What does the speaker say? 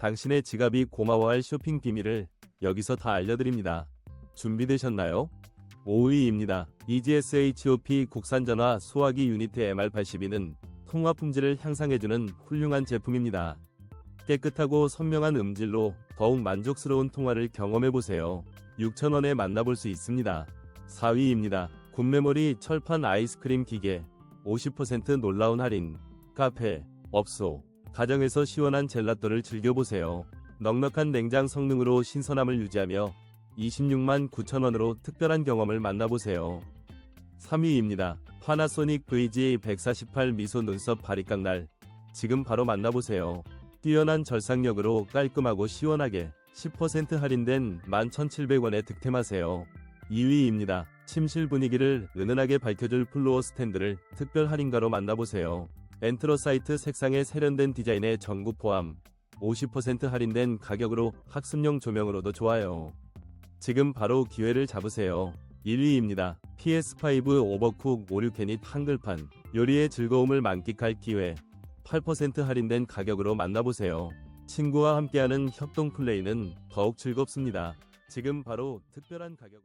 당신의 지갑이 고마워할 쇼핑 비밀을 여기서 다 알려드립니다. 준비되셨나요? 5위입니다. EGS-HOP 국산 전화 수화기 유니트 MR82는 통화 품질을 향상해주는 훌륭한 제품입니다. 깨끗하고 선명한 음질로 더욱 만족스러운 통화를 경험해보세요. 6,000원에 만나볼 수 있습니다. 4위입니다. 굿메모리 철판 아이스크림 기계 50% 놀라운 할인 카페, 업소, 가정에서 시원한 젤라또를 즐겨보세요. 넉넉한 냉장 성능으로 신선함을 유지하며 26만 9천원으로 특별한 경험을 만나보세요. 3위입니다. 파나소닉 VG148 미소 눈썹 바리깡 날 지금 바로 만나보세요. 뛰어난 절삭력으로 깔끔하고 시원하게 10% 할인된 11,700원에 득템하세요. 2위입니다. 침실 분위기를 은은하게 밝혀줄 플로어 스탠드를 특별 할인가로 만나보세요. 엔트로사이트 색상의 세련된 디자인의 전구 포함 50% 할인된 가격으로 학습용 조명으로도 좋아요. 지금 바로 기회를 잡으세요. 1위입니다. PS5 오버쿡 56캐닛 한글판 요리의 즐거움을 만끽할 기회 8% 할인된 가격으로 만나보세요. 친구와 함께하는 협동 플레이는 더욱 즐겁습니다. 지금 바로 특별한 가격